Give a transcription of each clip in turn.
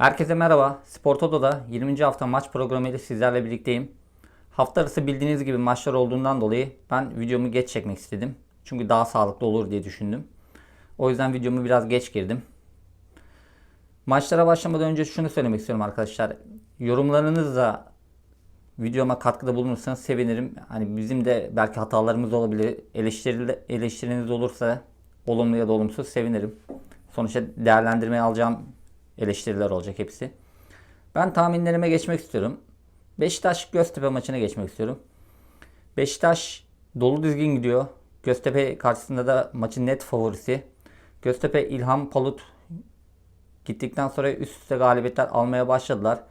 Herkese merhaba. Spor Toto'da 20. hafta maç programı ile sizlerle birlikteyim. Hafta arası bildiğiniz gibi maçlar olduğundan dolayı ben videomu geç çekmek istedim. Çünkü daha sağlıklı olur diye düşündüm. O yüzden videomu biraz geç girdim. Maçlara başlamadan önce şunu söylemek istiyorum arkadaşlar. Yorumlarınızla videoma katkıda bulunursanız sevinirim. Hani bizim de belki hatalarımız olabilir. Eleştiri, eleştiriniz olursa olumlu ya da olumsuz sevinirim. Sonuçta değerlendirmeye alacağım eleştiriler olacak hepsi. Ben tahminlerime geçmek istiyorum. Beşiktaş Göztepe maçına geçmek istiyorum. Beşiktaş dolu dizgin gidiyor. Göztepe karşısında da maçın net favorisi. Göztepe İlhan Palut gittikten sonra üst üste galibiyetler almaya başladılar.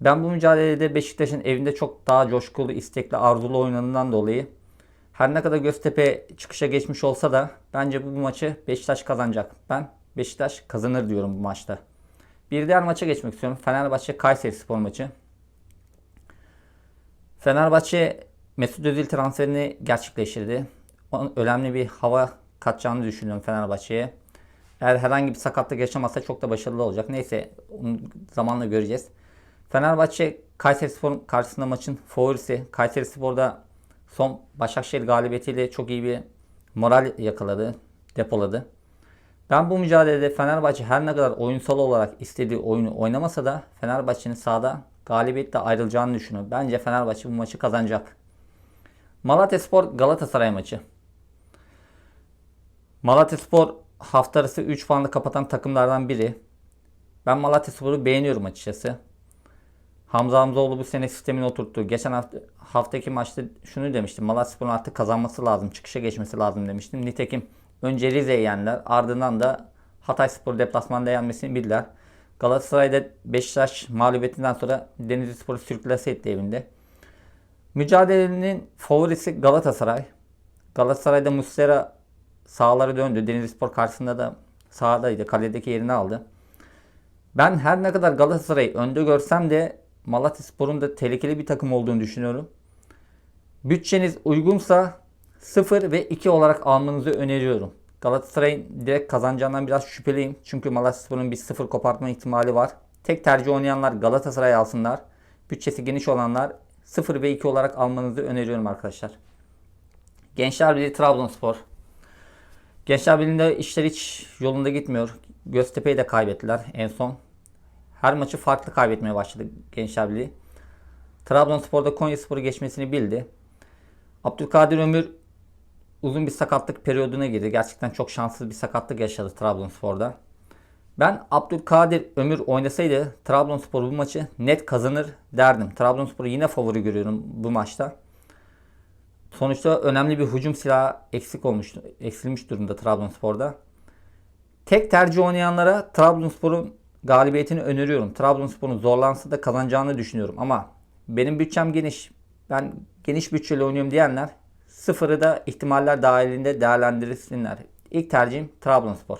Ben bu mücadelede Beşiktaş'ın evinde çok daha coşkulu, istekli, arzulu oynadığından dolayı her ne kadar Göztepe çıkışa geçmiş olsa da bence bu maçı Beşiktaş kazanacak. Ben Beşiktaş kazanır diyorum bu maçta. Bir diğer maça geçmek istiyorum. Fenerbahçe Kayseri Spor maçı. Fenerbahçe Mesut Özil transferini gerçekleştirdi. Onun önemli bir hava katacağını düşünüyorum Fenerbahçe'ye. Eğer herhangi bir sakatlık yaşamazsa çok da başarılı olacak. Neyse onu zamanla göreceğiz. Fenerbahçe Kayseri Spor'un karşısında maçın favorisi. Kayseri Spor'da son Başakşehir galibiyetiyle çok iyi bir moral yakaladı, depoladı. Ben bu mücadelede Fenerbahçe her ne kadar oyunsal olarak istediği oyunu oynamasa da Fenerbahçe'nin sahada galibiyetle ayrılacağını düşünüyorum. Bence Fenerbahçe bu maçı kazanacak. Malatyaspor Galatasaray maçı. Malatyaspor hafta arası 3 puanla kapatan takımlardan biri. Ben Malatyaspor'u beğeniyorum açıkçası. Hamza Hamzoğlu bu sene sistemini oturttu. Geçen hafta haftaki maçta şunu demiştim. Malatyaspor'un artık kazanması lazım, çıkışa geçmesi lazım demiştim. Nitekim önce Rize'yi yendiler. Ardından da Hatay Spor deplasmanda yenmesini bildiler. Galatasaray'da Beşiktaş mağlubiyetinden sonra Denizli Spor'u sürklase etti evinde. Mücadelenin favorisi Galatasaray. Galatasaray'da Muslera sahaları döndü. Denizli Spor karşısında da sahadaydı. Kaledeki yerini aldı. Ben her ne kadar Galatasaray'ı önde görsem de Malatya Spor'un da tehlikeli bir takım olduğunu düşünüyorum. Bütçeniz uygunsa 0 ve 2 olarak almanızı öneriyorum. Galatasaray'ın direkt kazanacağından biraz şüpheliyim. Çünkü Malatya Spor'un bir 0 kopartma ihtimali var. Tek tercih oynayanlar Galatasaray alsınlar. Bütçesi geniş olanlar 0 ve 2 olarak almanızı öneriyorum arkadaşlar. Gençler Birliği Trabzonspor. Gençler Birliği'nde işler hiç yolunda gitmiyor. Göztepe'yi de kaybettiler en son. Her maçı farklı kaybetmeye başladı Gençler Birliği. Trabzonspor'da Konyaspor'u geçmesini bildi. Abdülkadir Ömür uzun bir sakatlık periyoduna girdi. Gerçekten çok şanssız bir sakatlık yaşadı Trabzonspor'da. Ben Abdülkadir Ömür oynasaydı Trabzonspor bu maçı net kazanır derdim. Trabzonspor'u yine favori görüyorum bu maçta. Sonuçta önemli bir hücum silahı eksik olmuş, eksilmiş durumda Trabzonspor'da. Tek tercih oynayanlara Trabzonspor'un galibiyetini öneriyorum. Trabzonspor'un zorlansa da kazanacağını düşünüyorum ama benim bütçem geniş. Ben geniş bütçeli oynuyorum diyenler sıfırı da ihtimaller dahilinde değerlendirsinler. İlk tercihim Trabzonspor.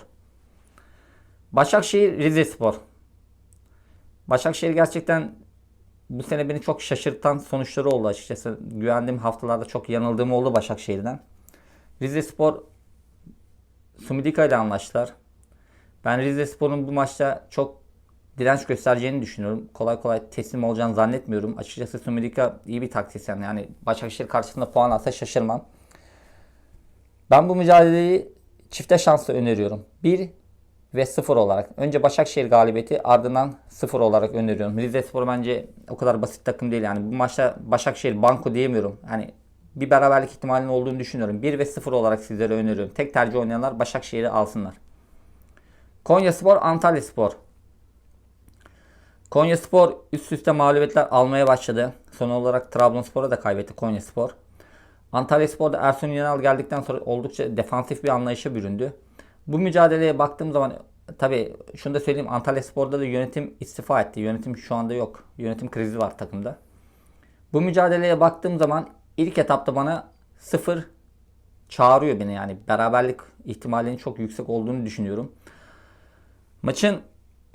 Başakşehir Rizespor. Başakşehir gerçekten bu sene beni çok şaşırtan sonuçları oldu açıkçası. Güvendiğim haftalarda çok yanıldığım oldu Başakşehir'den. Rizespor Sumidika ile anlaştılar. Ben Rizespor'un bu maçta çok direnç göstereceğini düşünüyorum. Kolay kolay teslim olacağını zannetmiyorum. Açıkçası Sumidika iyi bir taktisyen. Yani Başakşehir karşısında puan alsa şaşırmam. Ben bu mücadeleyi çifte şansla öneriyorum. 1 ve 0 olarak. Önce Başakşehir galibiyeti ardından 0 olarak öneriyorum. Rizespor bence o kadar basit takım değil. Yani bu maçta Başakşehir banko diyemiyorum. Yani bir beraberlik ihtimalinin olduğunu düşünüyorum. 1 ve 0 olarak sizlere öneriyorum. Tek tercih oynayanlar Başakşehir'i alsınlar. Konya Spor, Antalya Spor. Konya Spor üst üste mağlubiyetler almaya başladı. Son olarak Trabzonspor'a da kaybetti Konya Spor. Antalya Spor'da Ersun Yanal geldikten sonra oldukça defansif bir anlayışa büründü. Bu mücadeleye baktığım zaman tabi şunu da söyleyeyim Antalya Spor'da da yönetim istifa etti. Yönetim şu anda yok. Yönetim krizi var takımda. Bu mücadeleye baktığım zaman ilk etapta bana sıfır çağırıyor beni yani beraberlik ihtimalinin çok yüksek olduğunu düşünüyorum. Maçın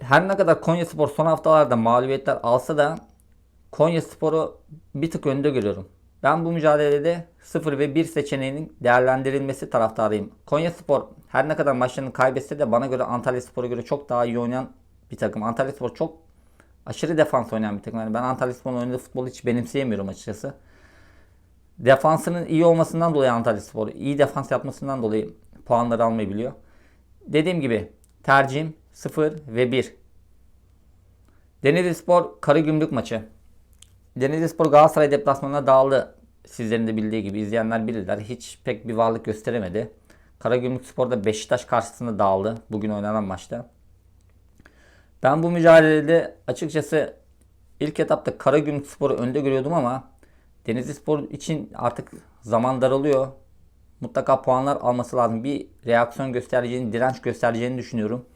her ne kadar Konya Spor son haftalarda mağlubiyetler alsa da Konya Spor'u bir tık önde görüyorum. Ben bu mücadelede 0 ve 1 seçeneğinin değerlendirilmesi taraftarıyım. Konya Spor her ne kadar maçlarını kaybetse de bana göre Antalya Spor'a göre çok daha iyi oynayan bir takım. Antalya Spor çok aşırı defans oynayan bir takım. Yani ben Antalya Spor'un oynadığı futbolu hiç benimseyemiyorum açıkçası. Defansının iyi olmasından dolayı Antalya Spor, iyi defans yapmasından dolayı puanları almayı biliyor. Dediğim gibi tercihim 0 ve 1. Denizli Spor Karagümrük maçı. Denizli Spor Galatasaray deplasmanına dağıldı. Sizlerin de bildiği gibi izleyenler bilirler. Hiç pek bir varlık gösteremedi. Karagümrük Spor da Beşiktaş karşısında dağıldı. Bugün oynanan maçta. Ben bu mücadelede açıkçası ilk etapta Karagümrük Spor'u önde görüyordum ama Denizli Spor için artık zaman daralıyor. Mutlaka puanlar alması lazım. Bir reaksiyon göstereceğini, direnç göstereceğini düşünüyorum.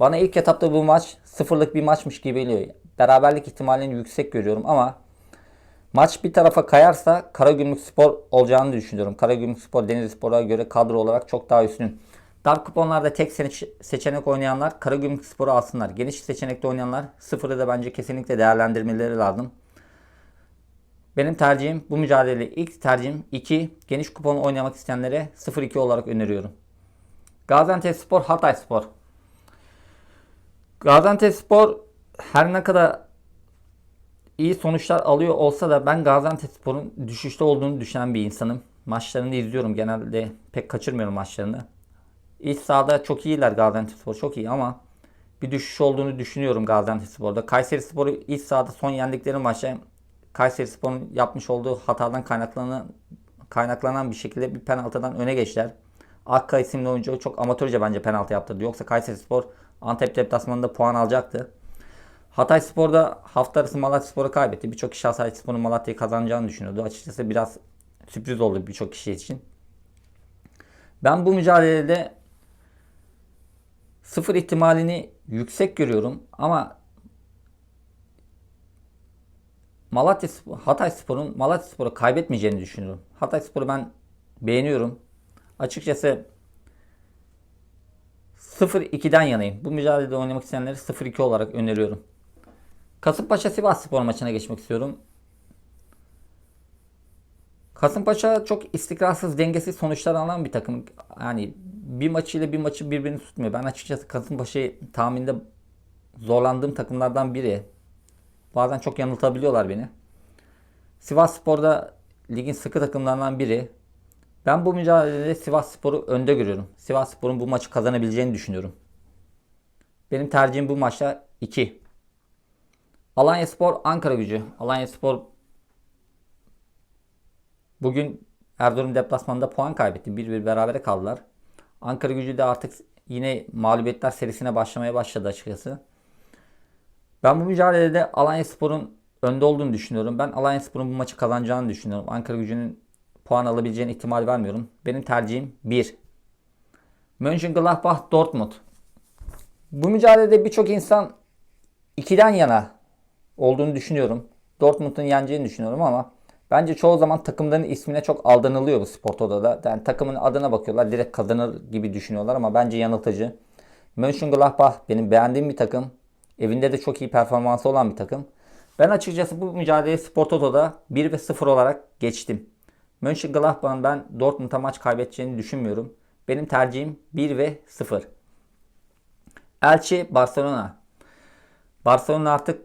Bana ilk etapta bu maç sıfırlık bir maçmış gibi geliyor. Beraberlik ihtimalini yüksek görüyorum ama maç bir tarafa kayarsa Karagümrük Spor olacağını düşünüyorum. Karagümrük Spor Denizli Spor'a göre kadro olarak çok daha üstün. Dar kuponlarda tek seçenek oynayanlar Karagümrük Spor'u alsınlar. Geniş seçenekte oynayanlar sıfırı da bence kesinlikle değerlendirmeleri lazım. Benim tercihim bu mücadele ilk tercihim 2. Geniş kupon oynamak isteyenlere 0-2 olarak öneriyorum. Gaziantep Spor Hatay Spor. Gaziantep Spor her ne kadar iyi sonuçlar alıyor olsa da ben Gaziantep Spor'un düşüşte olduğunu düşünen bir insanım. Maçlarını izliyorum genelde pek kaçırmıyorum maçlarını. İç sahada çok iyiler Gaziantep Spor çok iyi ama bir düşüş olduğunu düşünüyorum Gaziantep Spor'da. Kayseri Spor'u iç sahada son yendikleri maçta Kayseri Spor'un yapmış olduğu hatadan kaynaklanan kaynaklanan bir şekilde bir penaltıdan öne geçtiler. Akka isimli oyuncu çok amatörce bence penaltı yaptırdı. Yoksa Kayseri Spor Antep deplasmanında puan alacaktı. Hatay Spor'da hafta arası Malatya Spor'u kaybetti. Birçok kişi Hatay Spor'un Malatya'yı kazanacağını düşünüyordu. Açıkçası biraz sürpriz oldu birçok kişi için. Ben bu mücadelede sıfır ihtimalini yüksek görüyorum ama Malatya Hatay Spor'un Malatya Spor'u kaybetmeyeceğini düşünüyorum. Hatay Spor'u ben beğeniyorum. Açıkçası 0-2'den yanayım. Bu mücadelede oynamak isteyenleri 0-2 olarak öneriyorum. Kasımpaşa Sivas Spor maçına geçmek istiyorum. Kasımpaşa çok istikrarsız, dengesiz sonuçlar alan bir takım. Yani bir maçıyla bir maçı birbirini tutmuyor. Ben açıkçası Kasımpaşa'yı tahminde zorlandığım takımlardan biri. Bazen çok yanıltabiliyorlar beni. Sivas Spor'da ligin sıkı takımlarından biri. Ben bu mücadelede Sivas Spor'u önde görüyorum. Sivas Spor'un bu maçı kazanabileceğini düşünüyorum. Benim tercihim bu maçta 2. Alanya Spor Ankara gücü. Alanya Spor bugün Erzurum deplasmanında puan kaybetti. 1-1 berabere kaldılar. Ankara gücü de artık yine mağlubiyetler serisine başlamaya başladı açıkçası. Ben bu mücadelede Alanya Spor'un önde olduğunu düşünüyorum. Ben Alanya Spor'un bu maçı kazanacağını düşünüyorum. Ankara gücünün puan alabileceğine ihtimal vermiyorum. Benim tercihim 1. Mönchengladbach Dortmund. Bu mücadelede birçok insan 2'den yana olduğunu düşünüyorum. Dortmund'un yeneceğini düşünüyorum ama bence çoğu zaman takımların ismine çok aldanılıyor bu Sporto'da da. Yani takımın adına bakıyorlar direkt kazanır gibi düşünüyorlar ama bence yanıltıcı. Mönchengladbach benim beğendiğim bir takım. Evinde de çok iyi performansı olan bir takım. Ben açıkçası bu mücadeleyi Sportoto'da 1 ve 0 olarak geçtim. Mönchengladbach'ın ben Dortmund'a maç kaybedeceğini düşünmüyorum. Benim tercihim 1 ve 0. Elche Barcelona. Barcelona artık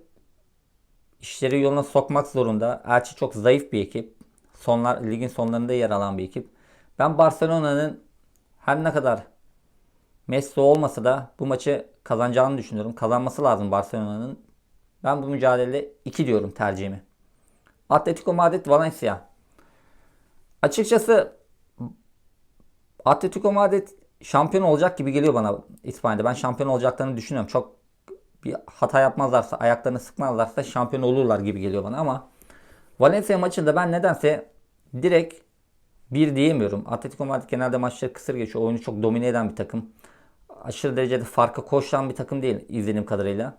işleri yoluna sokmak zorunda. Elche çok zayıf bir ekip. Sonlar ligin sonlarında yer alan bir ekip. Ben Barcelona'nın her ne kadar Messi olmasa da bu maçı kazanacağını düşünüyorum. Kazanması lazım Barcelona'nın. Ben bu mücadelede 2 diyorum tercihimi. Atletico Madrid Valencia. Açıkçası Atletico Madrid şampiyon olacak gibi geliyor bana İspanya'da. Ben şampiyon olacaklarını düşünüyorum. Çok bir hata yapmazlarsa, ayaklarını sıkmazlarsa şampiyon olurlar gibi geliyor bana ama Valencia maçında ben nedense direkt bir diyemiyorum. Atletico Madrid genelde maçları kısır geçiyor. Oyunu çok domine eden bir takım. Aşırı derecede farka koşan bir takım değil izlediğim kadarıyla.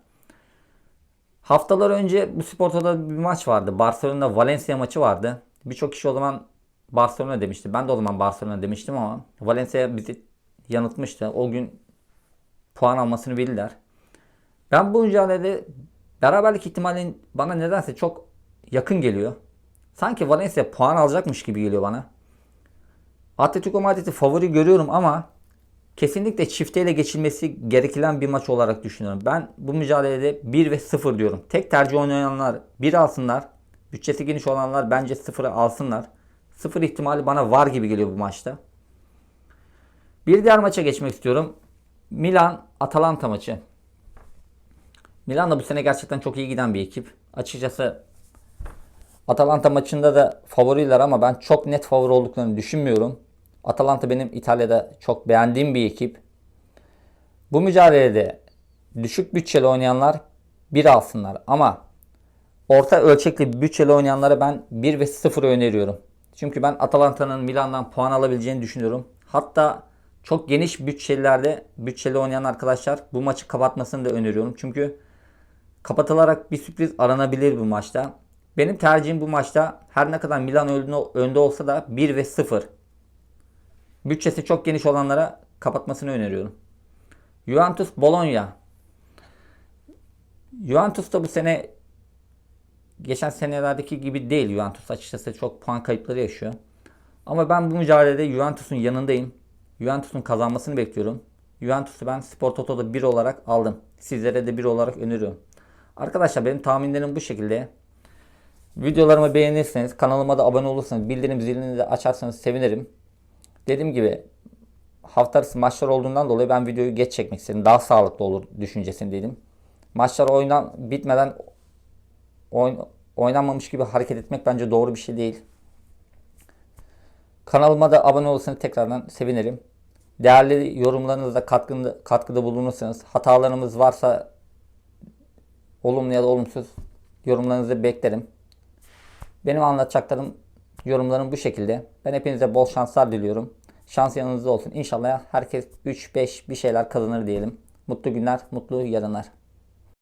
Haftalar önce bu sportoda bir maç vardı. Barcelona Valencia maçı vardı. Birçok kişi o zaman Barcelona demişti. Ben de o zaman Barcelona demiştim ama Valencia bizi yanıltmıştı. O gün puan almasını bildiler. Ben bu mücadelede beraberlik ihtimalinin bana nedense çok yakın geliyor. Sanki Valencia puan alacakmış gibi geliyor bana. Atletico Madrid'i favori görüyorum ama kesinlikle çifteyle geçilmesi gereken bir maç olarak düşünüyorum. Ben bu mücadelede 1 ve 0 diyorum. Tek tercih oynayanlar 1 alsınlar. Bütçesi geniş olanlar bence 0'ı alsınlar. 0 ihtimali bana var gibi geliyor bu maçta. Bir diğer maça geçmek istiyorum. Milan Atalanta maçı. Milan da bu sene gerçekten çok iyi giden bir ekip. Açıkçası Atalanta maçında da favoriler ama ben çok net favori olduklarını düşünmüyorum. Atalanta benim İtalya'da çok beğendiğim bir ekip. Bu mücadelede düşük bütçeli oynayanlar bir alsınlar ama orta ölçekli bütçeli oynayanlara ben 1 ve 0 öneriyorum. Çünkü ben Atalanta'nın Milan'dan puan alabileceğini düşünüyorum. Hatta çok geniş bütçelerde bütçeli oynayan arkadaşlar bu maçı kapatmasını da öneriyorum. Çünkü kapatılarak bir sürpriz aranabilir bu maçta. Benim tercihim bu maçta her ne kadar Milan önde- olsa da 1 ve 0. Bütçesi çok geniş olanlara kapatmasını öneriyorum. Juventus Bologna. Juventus da bu sene geçen senelerdeki gibi değil Juventus açıkçası çok puan kayıpları yaşıyor. Ama ben bu mücadelede Juventus'un yanındayım. Juventus'un kazanmasını bekliyorum. Juventus'u ben Spor Toto'da 1 olarak aldım. Sizlere de 1 olarak öneriyorum. Arkadaşlar benim tahminlerim bu şekilde. Videolarımı beğenirseniz, kanalıma da abone olursanız, bildirim zilini de açarsanız sevinirim. Dediğim gibi hafta arası maçlar olduğundan dolayı ben videoyu geç çekmek istedim. Daha sağlıklı olur düşüncesindeydim. Maçlar oynan bitmeden oyn, oynanmamış gibi hareket etmek bence doğru bir şey değil. Kanalıma da abone olursanız tekrardan sevinirim. Değerli yorumlarınızda katkında, katkıda bulunursanız, hatalarımız varsa olumlu ya da olumsuz yorumlarınızı beklerim. Benim anlatacaklarım, yorumlarım bu şekilde. Ben hepinize bol şanslar diliyorum. Şans yanınızda olsun. İnşallah herkes 3-5 bir şeyler kazanır diyelim. Mutlu günler, mutlu yarınlar.